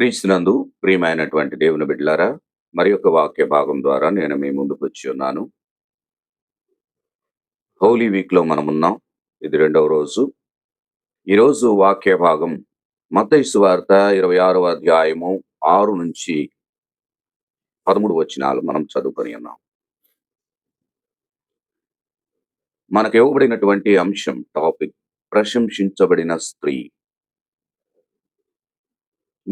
క్రీస్తునందు ప్రియమైనటువంటి దేవుని బిడ్డలారా మరి యొక్క వాక్య భాగం ద్వారా నేను మీ ముందుకు వచ్చి ఉన్నాను. హోలీ వీక్లో మనం ఉన్నాం. ఇది రెండవ రోజు. ఈరోజు వాక్య భాగం మత్తయి వార్త ఇరవై ఆరవ అధ్యాయము ఆరు నుంచి పదమూడు వచనాలు మనం చదువుకొని ఉన్నాం. మనకు ఇవ్వబడినటువంటి అంశం టాపిక్ ప్రశంసించబడిన స్త్రీ.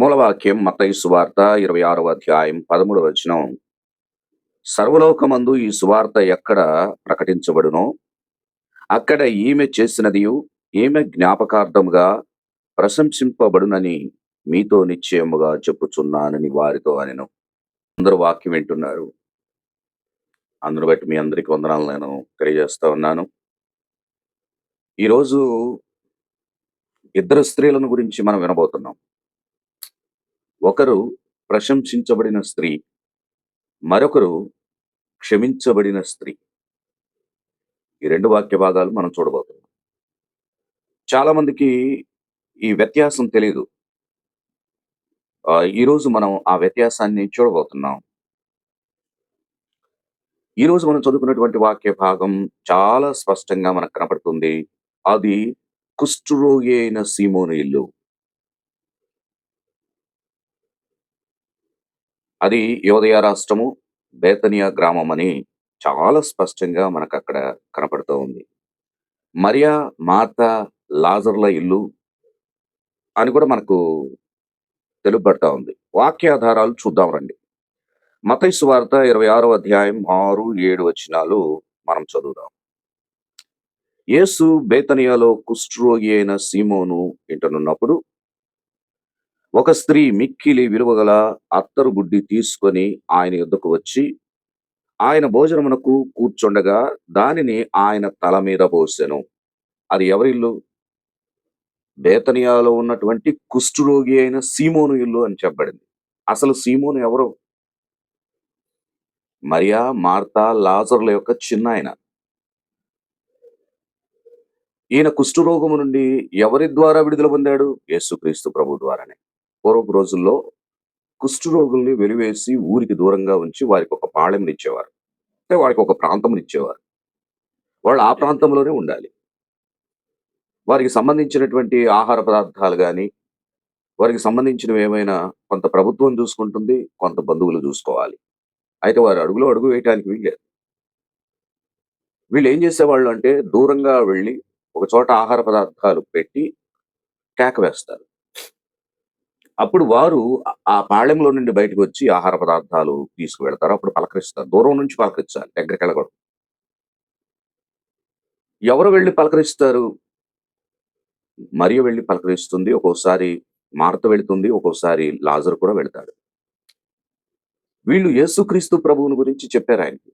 మూలవాక్యం మత్తయి సువార్త ఇరవై ఆరవ అధ్యాయం పదమూడవ వచనం. సర్వలోకమందు ఈ సువార్త ఎక్కడ ప్రకటించబడునో అక్కడ ఈమె చేసినది ఈమె జ్ఞాపకార్థముగా ప్రశంసింపబడునని మీతో నిశ్చయముగా చెప్పుచున్నానని వారితో అనెను. అందరూ వాక్యం వింటున్నారు. అందరు బట్టి మీ అందరికి వందనాలు నేను తెలియజేస్తా ఉన్నాను. ఈరోజు ఇద్దరు స్త్రీలను గురించి మనం వినబోతున్నాం. ఒకరు ప్రశంసించబడిన స్త్రీ మరొకరు క్షమించబడిన స్త్రీ. ఈ రెండు వాక్య భాగాలు మనం చూడబోతున్నాం. చాలా మందికి ఈ వ్యత్యాసం తెలియదు ఈరోజు మనం ఆ వ్యత్యాసాన్ని చూడబోతున్నాం. ఈ రోజు మనం చదువుకున్నటువంటి వాక్య భాగం చాలా స్పష్టంగా మనకు కనపడుతుంది. అది కుష్ఠరోగి అయిన సీమోని ఇల్లు. అది యోదయ రాష్ట్రము బేతనియా గ్రామం అని చాలా స్పష్టంగా మనకు అక్కడ కనపడుతూ ఉంది. మరియా మాత లాజర్ల ఇల్లు అని కూడా మనకు తెలుపబడతా ఉంది. వాక్యాధారాలు చూద్దాం రండి. మతైసు వార్త ఇరవై ఆరో అధ్యాయం ఆరు ఏడు వచనాలు మనం చదువుదాం. యేసు బేతనియాలో కుష్ఠరోగి అయిన సీమోను ఇంటనున్నప్పుడు ఒక స్త్రీ మిక్కిలి విలువగల అత్తరు గుడ్డి తీసుకొని ఆయన యుద్ధకు వచ్చి ఆయన భోజనమునకు కూర్చుండగా దానిని ఆయన తల మీద పోసెను. అది ఎవరిల్లు? బేతనియాలో ఉన్నటువంటి కుష్ఠరోగి అయిన సీమోను ఇల్లు అని చెప్పబడింది. అసలు సీమోను ఎవరు? మరియా మార్తా లాజర్ల యొక్క చిన్న ఆయన ఈయన కుష్ఠరోగము నుండి ఎవరి ద్వారా విడుదల పొందాడు? యేసుక్రీస్తు ప్రభు ద్వారానే. పూర్వపు రోజుల్లో కుష్ఠరోగుల్ని వెలివేసి ఊరికి దూరంగా ఉంచి వారికి ఒక పాళెంని ఇచ్చేవారు అంటే వారికి ఒక ప్రాంతం ఇచ్చేవారు వాళ్ళు ఆ ప్రాంతంలోనే ఉండాలి. వారికి సంబంధించినటువంటి ఆహార పదార్థాలు కానీ వారికి సంబంధించినవి ఏమైనా కొంత ప్రభుత్వం చూసుకుంటుంది కొంత బంధువులు చూసుకోవాలి. అయితే వారు అడుగులో అడుగు వేయటానికి వీల్లేదు. వీళ్ళు ఏం చేసేవాళ్ళు అంటే దూరంగా వెళ్ళి ఒక చోట ఆహార పదార్థాలు పెట్టి కేక వేస్తారు. అప్పుడు వారు ఆ- పాళెంలో నుండి బయటకు వచ్చి ఆహార పదార్థాలు తీసుకువెళ్తారు. అప్పుడు పలకరిస్తారు. దూరం నుంచి పలకరించాలి దగ్గరికి వెళ్ళకూడదు ఎవరు వెళ్ళి పలకరిస్తారు? మరియు వెళ్ళి పలకరిస్తుంది. ఒక్కోసారి మార్త వెళుతుంది. ఒక్కోసారి లాజర్ కూడా వెళ్తాడు. వీళ్ళు యేసుక్రీస్తు ప్రభువుని గురించి చెప్పారు ఆయనకి.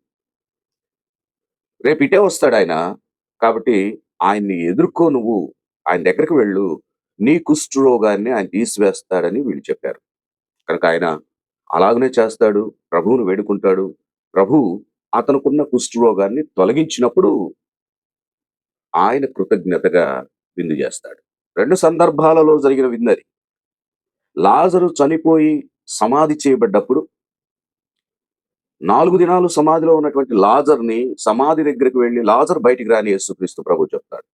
రేపు ఇటే వస్తాడు ఆయన. కాబట్టి ఆయన్ని ఎదుర్కో నువ్వు. ఆయన దగ్గరికి వెళ్ళు. నీ కుష్ఠరోగాన్ని ఆయన తీసివేస్తాడని వీళ్ళు చెప్పారు. కనుక ఆయన అలాగనే చేస్తాడు ప్రభువును వేడుకుంటాడు. ప్రభు అతనుకున్న కుష్ఠరోగాన్ని తొలగించినప్పుడు ఆయన కృతజ్ఞతగా విందు చేస్తాడు. రెండు సందర్భాలలో జరిగిన విందది లాజరు చనిపోయి సమాధి చేయబడ్డప్పుడు నాలుగు దినాలు సమాధిలో ఉన్నటువంటి లాజర్ని సమాధి దగ్గరికి వెళ్ళి లాజర్ బయటికి రాని యేసుక్రీస్తు ప్రభు చెప్తాడు.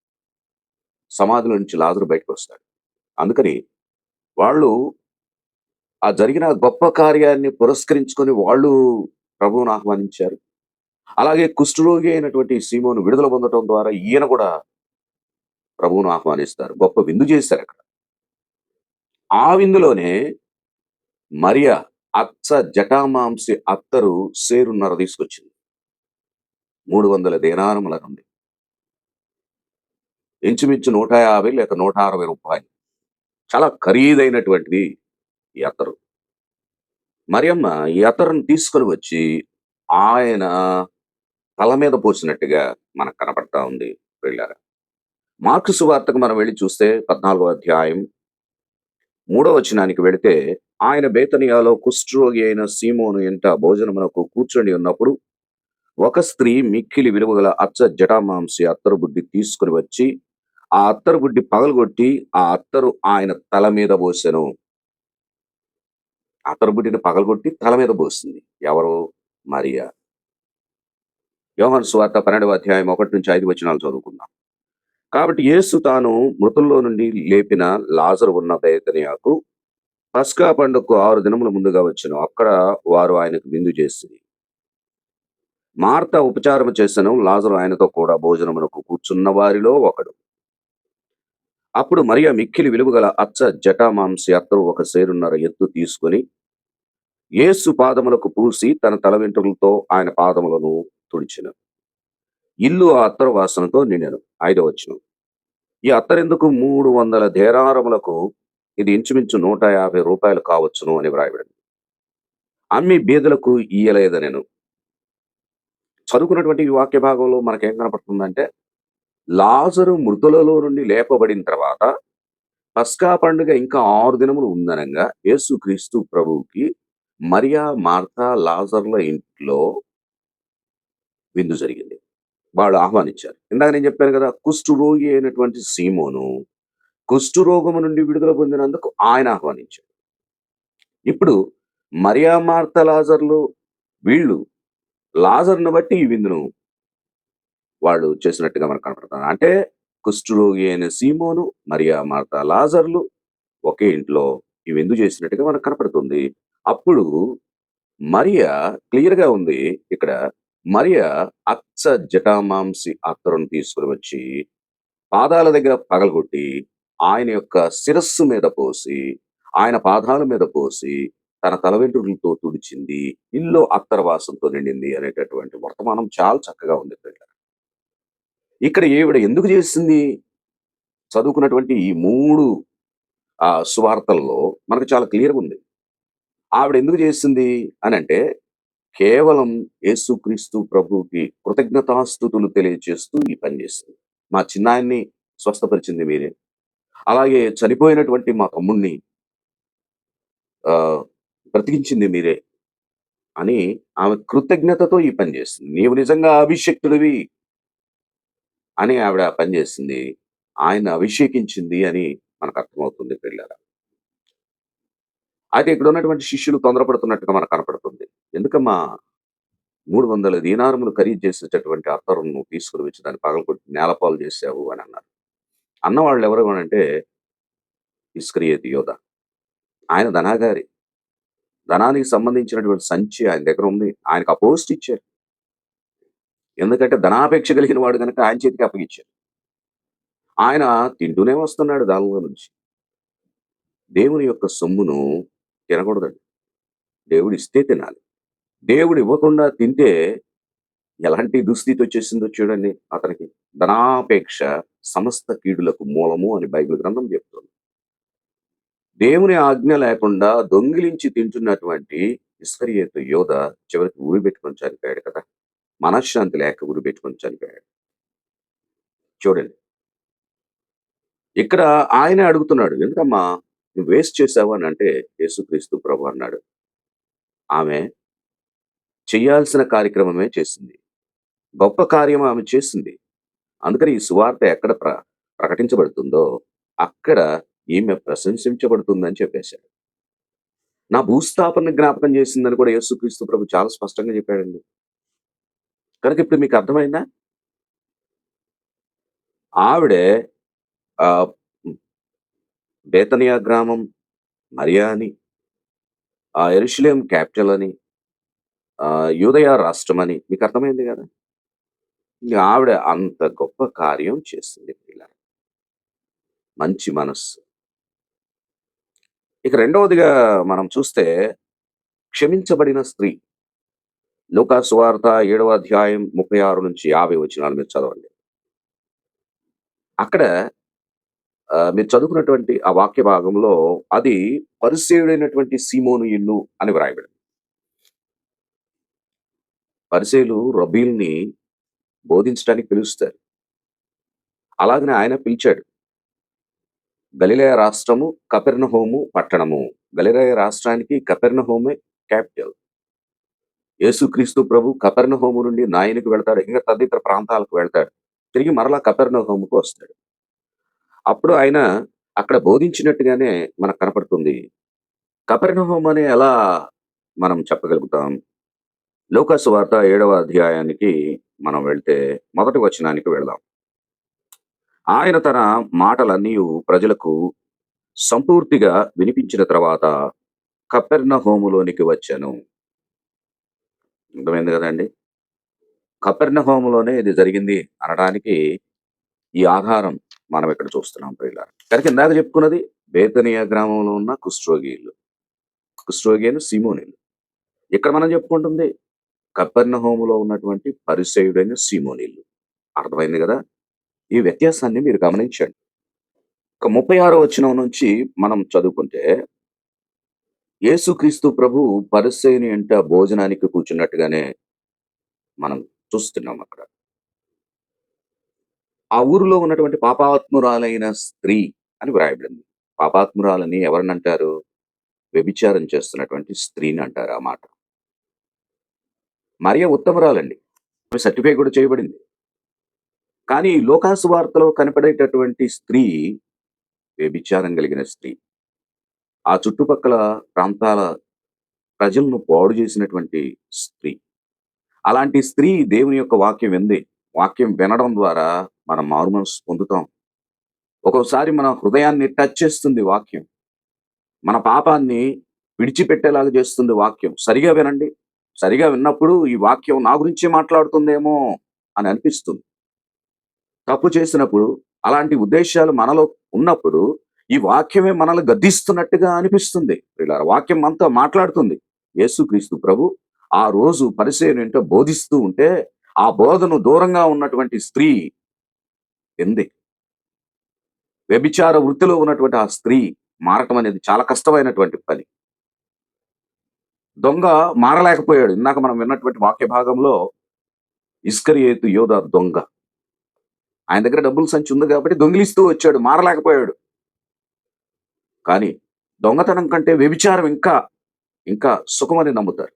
సమాధిలో నుంచి లాజర్ బయటకు వస్తాడు. అందుకని వాళ్ళు ఆ జరిగిన గొప్ప కార్యాన్ని పురస్కరించుకొని వాళ్ళు ప్రభువును ఆహ్వానించారు. అలాగే కుష్ఠరోగి అయినటువంటి సీమోను విడుదల పొందటం ద్వారా ఈయన కూడా ప్రభువును ఆహ్వానిస్తారు. గొప్ప విందు చేశారు అక్కడ. ఆ విందులోనే మరియా అచ్చ జటామాంసి అత్తరు సేరున్నర తీసుకొచ్చింది. మూడు వందల దేనారముల నుండి. ఇంచుమించు నూట యాభై లేక నూట అరవై రూపాయలు. చాలా ఖరీదైనటువంటిది ఈ అత్తరు. మరియమ్మ ఈ అత్తరును తీసుకొని వచ్చి ఆయన తల మీద పోసినట్టుగా మనకు కనపడతా ఉంది వెళ్ళారా. మార్కు సువార్తకు మనం వెళ్ళి చూస్తే పద్నాలుగో అధ్యాయం మూడో వచనానికి వెళితే ఆయన బేతనియాలో కుష్ఠరోగి అయిన సీమోను ఇంట భోజనమునకు కూర్చొని ఉన్నప్పుడు ఒక స్త్రీ మిక్కిలి విలువగల అచ్చ జటామాంసి అత్తరు బుద్ధి తీసుకుని వచ్చి ఆ అత్తరు గుడ్డి పగలగొట్టి ఆ అత్తరు ఆయన తల మీద పోసాను. అత్తరు గుడ్డిని పగలగొట్టి తల మీద పోస్తుంది ఎవరు? మరియా. యోహన్ సువార్త పన్నెండవ అధ్యాయం ఒకటి నుంచి ఐదు వచనాలు చదువుకుందాం. కాబట్టి యేసు తాను మృతుల్లో నుండి లేపిన లాజరు ఉన్న బేతనియాకు పస్కా పండుగకు ఆరు దినముల ముందుగా వచ్చాను. అక్కడ వారు ఆయనకు విందు చేసింది మార్త ఉపచారం చేశాను లాజరు ఆయనతో కూడా భోజనమునకు కూర్చున్న వారిలో ఒకడు. అప్పుడు మరియ మిక్కిలి విలువగల అచ్చ జటామాంసి అత్తరు ఒక సేరున్నర ఎత్తు తీసుకొని యేసు పాదములకు పూసి తన తల వెంట్రుకలతో ఆయన పాదములను తుడిచిన. ఇల్లు ఆ అత్తరు వాసనతో నిండెను. ఐదవ వచ్చిన ఈ అత్తరెందుకు మూడు వందల ధేరారములకు ఇది ఇంచుమించు నూట యాభై రూపాయలు కావచ్చును అని వ్రాయబడింది. అమ్మి బీదలకు ఇయ్యలేదనెను. చదువుకున్నటువంటి ఈ వాక్య భాగంలో మనకేం కనపడుతుందంటే లాజరు మృతులలో నుండి లేపబడిన తర్వాత పస్కా పండుగ ఇంకా ఆరు దినములు ఉందనంగా యేసుక్రీస్తు ప్రభువుకి మరియా మార్తా లాజర్ల ఇంట్లో విందు జరిగింది. వాళ్ళు ఆహ్వానించారు. ఇందాక నేను చెప్పాను కదా కుష్ఠరోగి అయినటువంటి సీమోను కుష్ఠరోగము నుండి విడుదల పొందినందుకు ఆయన ఆహ్వానించాడు ఇప్పుడు మరియా మార్త లాజర్లు వీళ్ళు లాజర్ను బట్టి ఈ విందును వాళ్ళు చేసినట్టుగా మనకు కనపడుతుంది. అంటే కుష్ఠరోగి అయిన సీమోను మరియా మార్త లాజర్లు ఒకే ఇంట్లో ఇవెందు చేసినట్టుగా మనకు కనపడుతుంది. అప్పుడు మరియా క్లియర్గా ఉంది ఇక్కడ. మరియా అచ్చ జటామాంసి అత్తరును తీసుకుని వచ్చి పాదాల దగ్గర పగలగొట్టి ఆయన యొక్క శిరస్సు మీద పోసి ఆయన పాదాల మీద పోసి తన తల వెంట్రుకలతో తుడిచింది. ఇల్లు అత్తర వాసంతో నిండింది అనేటటువంటి వర్తమానం చాలా చక్కగా ఉంది ఇక్కడ. ఇక్కడ ఈవిడ ఎందుకు చేసింది? చదువుకున్నటువంటి ఈ మూడు ఆ సువార్తల్లో మనకు చాలా క్లియర్గా ఉంది. ఆవిడ ఎందుకు చేసింది? అని అంటే కేవలం యేసుక్రీస్తు ప్రభుకి కృతజ్ఞతాస్థుతులు తెలియజేస్తూ ఈ పని చేసింది. మా చిన్నాయన్ని స్వస్థపరిచింది మీరే. అలాగే చనిపోయినటువంటి మా తమ్ముణ్ణి ఆ, బ్రతికించింది మీరే అని ఆమె కృతజ్ఞతతో ఈ పని చేసింది. నీవు నిజంగా అభిషక్తుడివి. అని ఆవిడ పని చేసింది. ఆయన అభిషేకించింది అని మనకు అర్థమవుతుంది పిల్లల. అయితే ఇక్కడ ఉన్నటువంటి శిష్యులు తొందరపడుతున్నట్టుగా మనకు కనపడుతుంది. ఎందుకమ్మా? మూడు వందల దీనారములు ఖరీదు చేసేటటువంటి అత్తరును తీసుకుని వచ్చి దాన్ని పగలకొట్టి నేలపాలు చేసావు అని అన్నారు. అన్నవాళ్ళు ఎవరు అని అంటే ఇస్క్రియేతి యోధ. ఆయన ధనాగారి. ధనానికి సంబంధించినటువంటి సంచి ఆయన దగ్గర ఉంది. ఆయనకు ఆ పోస్ట్ ఇచ్చారు. ఎందుకంటే ధనాపేక్ష కలిగిన వాడు కనుక ఆయన చేతికి అప్పగించాడు. ఆయన తింటూనే వస్తున్నాడు దానిలో నుంచి. దేవుని యొక్క సొమ్మును తినకూడదండి. దేవుడు ఇస్తే తినాలి. దేవుడు ఇవ్వకుండా తింటే ఎలాంటి దుస్థితి వచ్చేసిందో చూడండి. అతనికి ధనాపేక్ష సమస్త కీడులకు మూలము అని బైబిల్ గ్రంథం చెప్తుంది. దేవుని ఆజ్ఞ లేకుండా దొంగిలించి తింటున్నటువంటి ఇస్కరియేతు యోధ చివరికి ఊరి పెట్టుకొని చనిపోయాడు కదా. మనశ్శాంతి లేక గురి పెట్టుకొని చనిపోయాడు. చూడండి. ఇక్కడ ఆయనే అడుగుతున్నాడు ఎందుకమ్మా నువ్వు వేస్ట్ చేసావు? అని అంటే యేసుక్రీస్తు ప్రభు అన్నాడు. ఆమె చేయాల్సిన కార్యక్రమమే చేసింది. గొప్ప కార్యం ఆమె చేసింది. అందుకని ఈ సువార్త ఎక్కడ ప్ర ప్రకటించబడుతుందో అక్కడ ఈమె ప్రశంసించబడుతుందని చెప్పేశాడు. నా భూస్థాపన జ్ఞాపకం చేసిందని కూడా యేసుక్రీస్తు ప్రభు చాలా స్పష్టంగా చెప్పాడండి. కనుక ఇప్పుడు మీకు అర్థమైందా? ఆవిడే బేతనియా గ్రామం మరియా అని ఆ ఎరుషులేం క్యాపిటల్ అని యూదయ రాష్ట్రం అని మీకు అర్థమైంది కదా? ఆవిడ అంత గొప్ప కార్యం చేస్తుంది పిల్ల మంచి మనస్సు. ఇక రెండవదిగా మనం చూస్తే క్షమించబడిన స్త్రీ. లూకా సువార్త ఏడవ అధ్యాయం ముప్పై ఆరు నుంచి యాభై వచ్చినాలు మీరు చదవండి. అక్కడ మీరు చదువుకున్నటువంటి ఆ వాక్య భాగంలో అది పరిసేయుడైనటువంటి సీమోను ఇల్లు అని వ్రాయబడింది. పరిసేలు రబీల్ని బోధించడానికి పిలుస్తారు. అలాగనే ఆయన పిలిచాడు గలిలయ రాష్ట్రము కపెర్నహోము పట్టణము. గలిలయ రాష్ట్రానికి కపెర్నహోమే క్యాపిటల్. యేసుక్రీస్తు ప్రభు కపెర్నహోము నుండి నాయనికి వెళ్తాడు. ఇంకా తదితర ప్రాంతాలకు వెళ్తాడు. తిరిగి మరలా కపెర్నహోముకు వస్తాడు. అప్పుడు ఆయన అక్కడ బోధించినట్టుగానే మనకు కనపడుతుంది. కపెర్నహూం అని ఎలా మనం చెప్పగలుగుతాం? లోకాసు వార్త ఏడవ అధ్యాయానికి మనం వెళ్తే మొదటి వచనానికి వెళ్దాం. ఆయన తన మాటలన్నీ ప్రజలకు సంపూర్తిగా వినిపించిన తర్వాత కపెర్నహూములోనికి వచ్చాను. అర్థమైంది గదండీ! కపెర్నహూములోనే ఇది జరిగింది అనడానికి ఈ ఆధారం మనం ఇక్కడ చూస్తున్నాం ప్రియులారా. కనుక ఇందాక చెప్పుకున్నది బేతనియా గ్రామంలో ఉన్న కుష్ఠరోగిలు. కుష్ఠరోగి సీమోనీలు. ఇక్కడ మనం చెప్పుకుంటుంది కపెర్నహూములో ఉన్నటువంటి పరిసేయుడైన సీమోనీలు. అర్థమైంది కదా ఈ వ్యత్యాసాన్ని మీరు గమనించండి. ఒక ముప్పై ఆరో వచ్చిన నుంచి మనం చదువుకుంటే యేసుక్రీస్తు ప్రభు పరిసయుని ఎంట భోజనానికి కూర్చున్నట్టుగానే మనం చూస్తున్నాం అక్కడ. ఆ ఊరిలో ఉన్నటువంటి పాపాత్మురాలైన స్త్రీ అని వ్రాయబడింది. పాపాత్మురాలని ఎవరిని అంటారు వ్యభిచారం చేస్తున్నటువంటి స్త్రీని అంటారు ఆ మాట. మరియ ఉత్తమరాలండి సర్టిఫై కూడా చేయబడింది. కానీ లోకాసు వార్తలో కనపడేటటువంటి స్త్రీ వ్యభిచారం కలిగిన స్త్రీ. ఆ చుట్టుపక్కల ప్రాంతాల ప్రజలను పాడు చేసినటువంటి స్త్రీ. అలాంటి స్త్రీ దేవుని యొక్క వాక్యం వింది. వాక్యం వినడం ద్వారా మనం మారు మనసు పొందుతాం. ఒక్కోసారి మన హృదయాన్ని టచ్ చేస్తుంది వాక్యం. మన పాపాన్ని విడిచిపెట్టేలాగా చేస్తుంది వాక్యం. సరిగా వినండి. సరిగా విన్నప్పుడు ఈ వాక్యం నా గురించి మాట్లాడుతుందేమో అని అనిపిస్తుంది. తప్పు చేసినప్పుడు అలాంటి ఉద్దేశాలు మనలో ఉన్నప్పుడు ఈ వాక్యమే మనల్ని గద్దిస్తున్నట్టుగా అనిపిస్తుంది. వాక్యం అంతా మాట్లాడుతుంది. యేసుక్రీస్తు ప్రభు ఆ రోజు పరిశీలన ఏంటో బోధిస్తూ ఉంటే ఆ బోధను దూరంగా ఉన్నటువంటి స్త్రీ ఎంది. వ్యభిచార వృత్తిలో ఉన్నటువంటి ఆ స్త్రీ మారటం అనేది చాలా కష్టమైనటువంటి పని. దొంగ మారలేకపోయాడు. ఇందాక మనం విన్నటువంటి వాక్య భాగంలో ఇస్కరియేతు యోధ దొంగ. ఆయన దగ్గర డబ్బులు సంచి ఉంది కాబట్టి దొంగిలిస్తూ వచ్చాడు. మారలేకపోయాడు. కానీ దొంగతనం కంటే వ్యభిచారం ఇంకా ఇంకా సుఖమని నమ్ముతారు.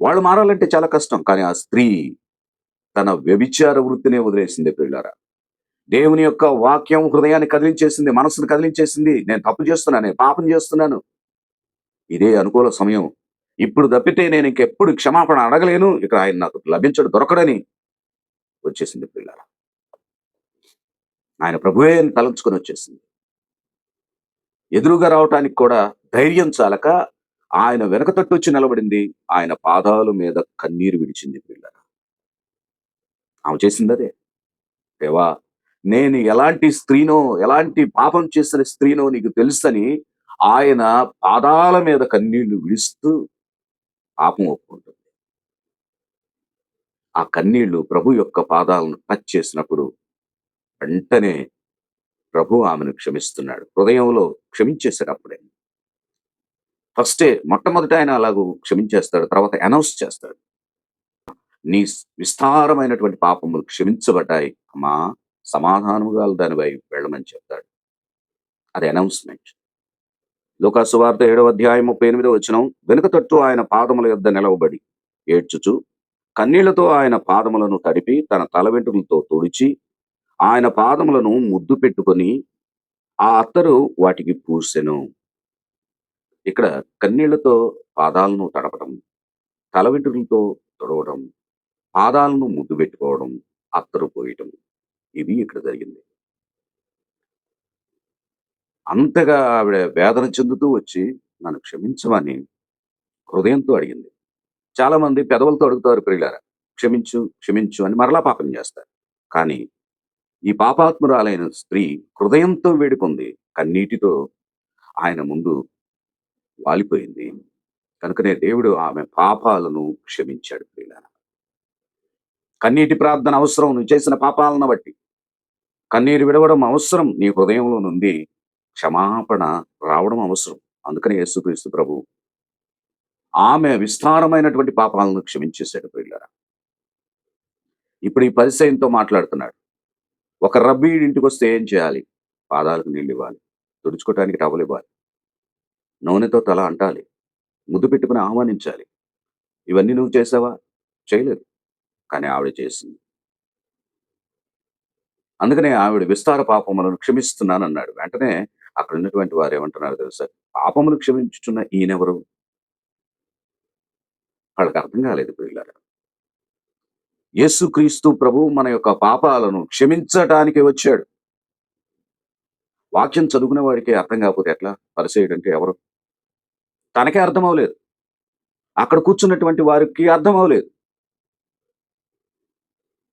వాళ్ళు మారాలంటే చాలా కష్టం. కానీ ఆ స్త్రీ తన వ్యభిచార వృత్తినే వదిలేసింది పిల్లారా దేవుని యొక్క వాక్యం హృదయాన్ని కదిలించేసింది. మనసును కదిలించేసింది. నేను తప్పు చేస్తున్నాను. నేను పాపం చేస్తున్నాను. ఇదే అనుకూల సమయం. ఇప్పుడు తప్పితే నేను ఇంకెప్పుడు క్షమాపణ అడగలేను. ఇక్కడ ఆయన నాకు లభించడు దొరకడని వచ్చేసింది పిల్లారా ఆయన ప్రభువే తలంచుకొని వచ్చేసింది. ఎదురుగా రావటానికి కూడా ధైర్యం చాలక ఆయన వెనక తట్టు వచ్చి నిలబడింది. ఆయన పాదాల మీద కన్నీరు విడిచింది పిల్ల ఆమె చేసిందదే. దేవా నేను ఎలాంటి స్త్రీనో, ఎలాంటి పాపం చేసిన స్త్రీనో నీకు తెలుసని ఆయన పాదాల మీద కన్నీళ్ళు విడుస్తూ పాపం ఒప్పుకుంటుంది. ఆ కన్నీళ్ళు ప్రభు యొక్క పాదాలను టచ్ చేసినప్పుడు వెంటనే ప్రభు ఆమెను క్షమిస్తున్నాడు. హృదయంలో క్షమించేశాడు అప్పుడే. ఫస్టే మొట్టమొదట ఆయన అలాగూ క్షమించేస్తాడు. తర్వాత అనౌన్స్ చేస్తాడు. నీ విస్తారమైనటువంటి పాపములు క్షమించబడ్డాయి. అమ్మా సమాధానముగా దానివై వెళ్ళమని చెప్తాడు. అది అనౌన్స్‌మెంట్. లోకాసువార్త ఏడవ అధ్యాయం 38 వచనం వెనుక తట్టు ఆయన పాదముల యొద్ద నిలవబడి ఏడ్చుచు కన్నీళ్ళతో ఆయన పాదములను తడిపి తన తల వెంట్రుకలతో తుడిచి ఆయన పాదములను ముద్దు పెట్టుకొని ఆ అత్తరు వాటికి పూసెను. ఇక్కడ కన్నీళ్ళతో పాదాలను తడపడం, తల వెంట్రులతో తుడవడం, పాదాలను ముద్దు పెట్టుకోవడం, అత్తరు పోయటం. ఇది ఇక్కడ జరిగింది. అంతగా ఆవిడ వేదన చెందుతూ వచ్చి నన్ను క్షమించమని హృదయంతో అడిగింది. చాలా మంది పెదవులతో అడుగుతారు ప్రియులారా. క్షమించు, క్షమించు అని మరలా పాపం చేస్తారు. కానీ ఈ పాపాత్మురాలైన స్త్రీ హృదయంతో వేడుకుంది. కన్నీటితో ఆయన ముందు వాలిపోయింది. కనుకనే దేవుడు ఆమె పాపాలను క్షమించాడు ప్రియులారా. కన్నీటి ప్రార్థన అవసరం నువ్వు చేసిన పాపాలను బట్టి. కన్నీరు విడవడం అవసరం నీ హృదయంలో నుండి క్షమాపణ రావడం అవసరం. అందుకనే యేసుక్రీస్తు ప్రభు ఆమె విస్తారమైనటువంటి పాపాలను క్షమించేశాడు ప్రియులారా. ఇప్పుడు ఈ పరిచయంతో మాట్లాడుతున్నాడు. ఒక రబ్బీ ఇంటికొస్తే ఏం చేయాలి? పాదాలకు నీళ్ళు ఇవ్వాలి తుడుచుకోవటానికి టవలివ్వాలి. నూనెతో తల అంటాలి. ముద్దు పెట్టుకొని ఆహ్వానించాలి. ఇవన్నీ నువ్వు చేసావా? చేయలేదు. కానీ ఆవిడ చేసింది. అందుకనే ఆవిడ విస్తార పాపములను క్షమిస్తున్నాను అన్నాడు వెంటనే అక్కడ ఉన్నటువంటి వారు ఏమంటున్నారు తెలుసా పాపములు క్షమించుచున్న ఈయనెవరు వాళ్ళకి అర్థం కాలేదు పిల్లలు యేసుక్రీస్తు ప్రభు మన యొక్క పాపాలను క్షమించటానికి వచ్చాడు. వాక్యం చదువుకునే వాడికి అర్థం కాకపోతే ఎట్లా? పరిసేయుడు అంటే ఎవరు? తనకే అర్థం అవ్వలేదు. అక్కడ కూర్చున్నటువంటి వారికి అర్థం అవ్వలేదు.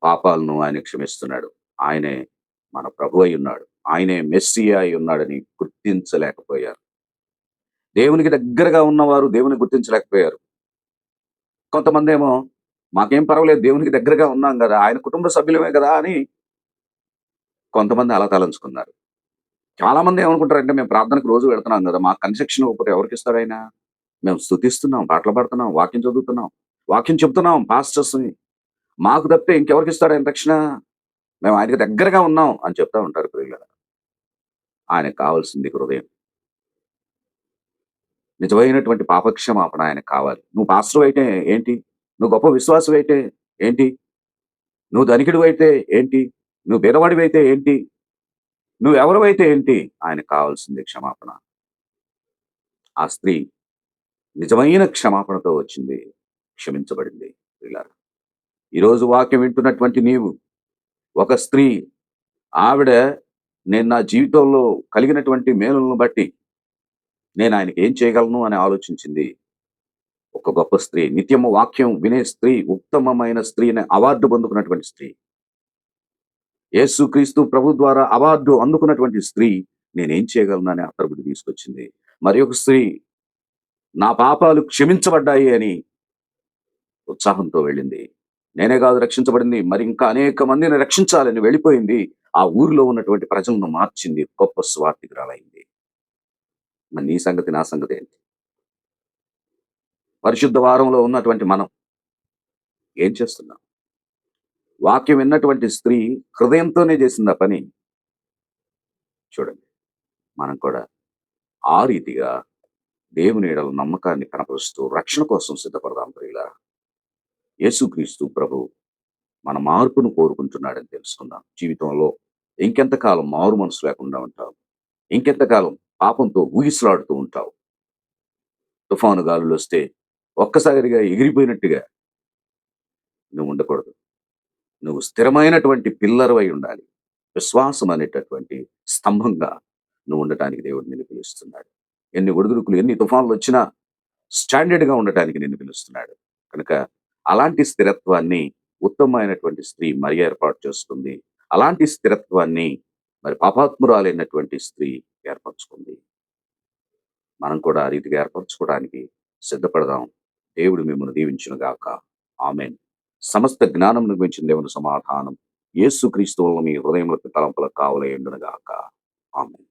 పాపాలను ఆయన క్షమిస్తున్నాడు. ఆయనే మన ప్రభు అయి ఉన్నాడు. ఆయనే మెస్సీ అయి ఉన్నాడని గుర్తించలేకపోయారు. దేవునికి దగ్గరగా ఉన్నవారు దేవుని గుర్తించలేకపోయారు. కొంతమంది ఏమో మాకేం పర్వాలేదు దేవునికి దగ్గరగా ఉన్నాం కదా ఆయన కుటుంబ సభ్యులమే కదా అని కొంతమంది అలా తలంచుకున్నారు. చాలా మంది ఏమనుకుంటారంటే మేము ప్రార్థనకు రోజు వెళ్తున్నాం కదా మా కన్సెక్షన్ ఒకటి ఎవరికి ఇస్తారైనా మేము స్థుతిస్తున్నాం పాటలు పాడుతున్నాం వాక్యం చదువుతున్నాం వాక్యం చెప్తున్నాం పాస్టర్స్ని. మాకు తప్పితే ఇంకెవరికి ఇస్తాడు ఆయన రక్షణ? మేము ఆయనకి దగ్గరగా ఉన్నాం అని చెప్తా ఉంటారు ప్రియుల ఆయనకు కావాల్సింది హృదయం. నిజమైనటువంటి పాపక్షమాపణ ఆయనకు కావాలి. నువ్వు పాస్టర్ అయితే ఏంటి? నువ్వు గొప్ప విశ్వాసం అయితే ఏంటి? నువ్వు ధనికుడు అయితే ఏంటి? నువ్వు బీదవాడివి అయితే ఏంటి? నువ్వు ఎవరివైతే ఏంటి? ఆయనకు కావాల్సింది క్షమాపణ. ఆ స్త్రీ నిజమైన క్షమాపణతో వచ్చింది. క్షమించబడింది. పిల్లలు ఈరోజు వాక్యం వింటున్నటువంటి నీవు ఒక స్త్రీ ఆవిడ నేను నా జీవితంలో కలిగినటువంటి మేలులను బట్టి నేను ఆయనకి ఏం చేయగలను అని ఆలోచించింది? ఒక గొప్ప స్త్రీ. నిత్యము వాక్యం వినే స్త్రీ ఉత్తమమైన స్త్రీ అనే అవార్డు పొందుకున్నటువంటి స్త్రీ. యేసుక్రీస్తు ప్రభు ద్వారా అవార్డు అందుకున్నటువంటి స్త్రీ నేనేం చేయగలను అని అతరుబుడి తీసుకొచ్చింది. మరి ఒక స్త్రీ నా పాపాలు క్షమించబడ్డాయి అని ఉత్సాహంతో వెళ్ళింది. నేనే కాదు రక్షించబడింది మరి ఇంకా అనేక మందిని రక్షించాలని వెళ్ళిపోయింది. ఆ ఊరిలో ఉన్నటువంటి ప్రజలను మార్చింది గొప్ప స్వార్థికురాలైంది. మరి నీ సంగతి నా సంగతి ఏంటి? పరిశుద్ధ వారంలో ఉన్నటువంటి మనం ఏం చేస్తున్నాం? వాక్యం విన్నటువంటి స్త్రీ హృదయంతోనే చేసింది ఆ పని? చూడండి మనం కూడా ఆ రీతిగా దేవుని ఎడల నమ్మకాన్ని కనపరుస్తూ రక్షణ కోసం సిద్ధపడదాం ప్రియుల యేసుక్రీస్తు ప్రభు మన మార్పును కోరుకుంటున్నాడని తెలుసుకుందాం. జీవితంలో ఇంకెంతకాలం మారు మనసు లేకుండా ఉంటావు. ఇంకెంతకాలం పాపంతో ఊగిసలాడుతూ ఉంటావు. తుఫాను గాలులు వస్తే ఒక్కసారిగా ఎగిరిపోయినట్టుగా నువ్వు ఉండకూడదు. నువ్వు స్థిరమైనటువంటి పిల్లరవై ఉండాలి. విశ్వాసం అనేటటువంటి స్తంభంగా నువ్వు ఉండటానికి దేవుడు నిన్ను పిలుస్తున్నాడు. ఎన్ని ఒడిదుడుకులు ఎన్ని తుఫాన్లు వచ్చినా స్టాండర్డ్గా ఉండటానికి నిన్ను పిలుస్తున్నాడు. కనుక అలాంటి స్థిరత్వాన్ని ఉత్తమమైనటువంటి స్త్రీ మరి ఏర్పాటు చేస్తుంది అలాంటి స్థిరత్వాన్ని మరి పాపాత్మురాలైనటువంటి స్త్రీ ఏర్పరచుకుంది. మనం కూడా ఆ రీతిగా ఏర్పరచుకోవడానికి సిద్ధపడదాం. దేవుడు మిమ్మల్ని దీవించునుగాక ఆమెన్. సమస్త జ్ఞానం గురించిన దేవుని సమాధానం యేసు క్రీస్తు మీ హృదయములకు తలంపులకు కావలేయుండునుగాక ఆమెన్.